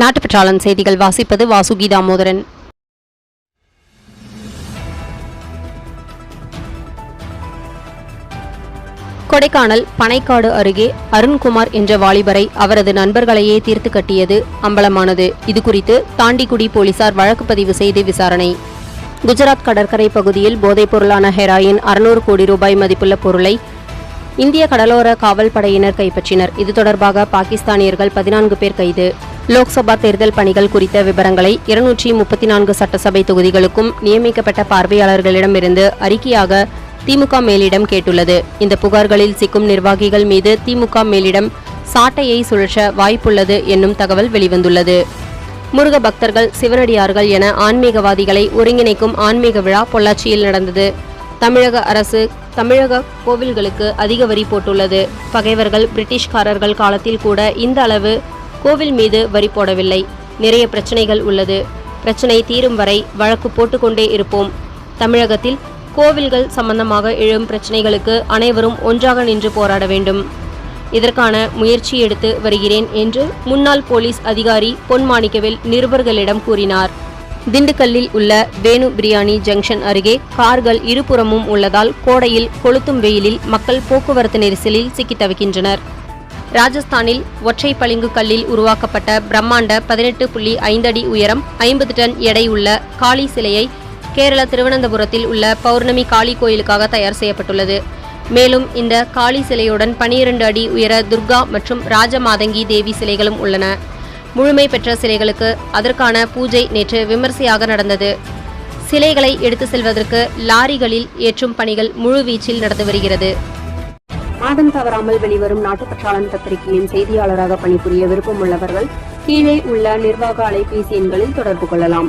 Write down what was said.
நாட்டுப்பற்றாளன் செய்திகள் வாசிப்பது வாசுகி தாமோதரன் கொடைக்கானல் பனைக்காடு அருகே அருண்குமார் என்ற வாலிபரை அவரது நண்பர்களையே தீர்த்து கட்டியது அம்பலமானது. இதுகுறித்து தாண்டிக்குடி போலீசார் வழக்கு பதிவு செய்து விசாரணை. குஜராத் கடற்கரை பகுதியில் போதைப் பொருளான ஹெராயின் அறுநூறு கோடி ரூபாய் மதிப்புள்ள பொருளை இந்திய கடலோர காவல் படையினர் கைப்பற்றினர். இது தொடர்பாக பாகிஸ்தானியர்கள் பதினான்கு பேர் கைது. லோக்சபா தேர்தல் பணிகள் குறித்த விவரங்களை இருநூற்றி முப்பத்தி நான்கு சட்டசபை தொகுதிகளுக்கும் நியமிக்கப்பட்ட பார்வையாளர்களிடமிருந்து அறிக்கையாக திமுக மேலிடம் கேட்டுள்ளது. இந்த புகார்களில் சிக்கும் நிர்வாகிகள் மீது திமுக மேலிடம் சாட்டையை சுழற்ற வாய்ப்புள்ளது என்னும் தகவல் வெளிவந்துள்ளது. முருக பக்தர்கள் சிவனடியார்கள் என ஆன்மீகவாதிகளை ஒருங்கிணைக்கும் ஆன்மீக விழா பொள்ளாச்சியில் நடந்தது. தமிழக அரசு தமிழக கோவில்களுக்கு அதிக வரி போட்டுள்ளது. பகைவர்கள் பிரிட்டிஷ்காரர்கள் காலத்தில் கூட இந்த அளவு கோவில் மீது வரி போடவில்லை. நிறைய பிரச்சனைகள் உள்ளது. பிரச்சனை தீரும் வரை வழக்கு போட்டுக்கொண்டே இருப்போம். தமிழகத்தில் கோவில்கள் சம்பந்தமாக எழும் பிரச்சனைகளுக்கு அனைவரும் ஒன்றாக நின்று போராட வேண்டும். இதற்கான முயற்சி எடுத்து வருகிறேன் என்று முன்னாள் போலீஸ் அதிகாரி பொன்மாணிக்கவேல் நிருபர்களிடம் கூறினார். திண்டுக்கல்லில் உள்ள வேணு பிரியாணி ஜங்ஷன் அருகே கார்கள் இருபுறமும் உள்ளதால் கோடையில் கொளுத்தும் வெயிலில் மக்கள் போக்குவரத்து நெரிசலில் சிக்கித் தவிக்கின்றனர் ராஜஸ்தானில் ஒற்றை பளிங்கு கல்லில் உருவாக்கப்பட்ட பிரம்மாண்ட பதினெட்டு புள்ளி ஐந்து அடி உயரம் ஐம்பது டன் எடை உள்ள காளி சிலையை கேரள திருவனந்தபுரத்தில் உள்ள பௌர்ணமி காளி கோயிலுக்காக தயார் செய்யப்பட்டுள்ளது. மேலும் இந்த காளி சிலையுடன் பனிரெண்டு அடி உயர துர்கா மற்றும் ராஜமாதங்கி தேவி சிலைகளும் உள்ளன. முழுமை பெற்ற சிலைகளுக்கு அதற்கான பூஜை நேற்று விமர்சையாக நடந்தது. சிலைகளை எடுத்து செல்வதற்கு லாரிகளில் ஏற்றும் பணிகள் முழுவீச்சில் நடந்து வருகிறது. மாதம் தவறாமல் வெளிவரும் நாட்டுப்பற்றாளன் பத்திரிகையின் செய்தியாளராக பணிபுரிய விருப்பமுள்ளவர்கள் கீழே உள்ள நிர்வாக அலைபேசி எண்களில் தொடர்பு கொள்ளலாம்.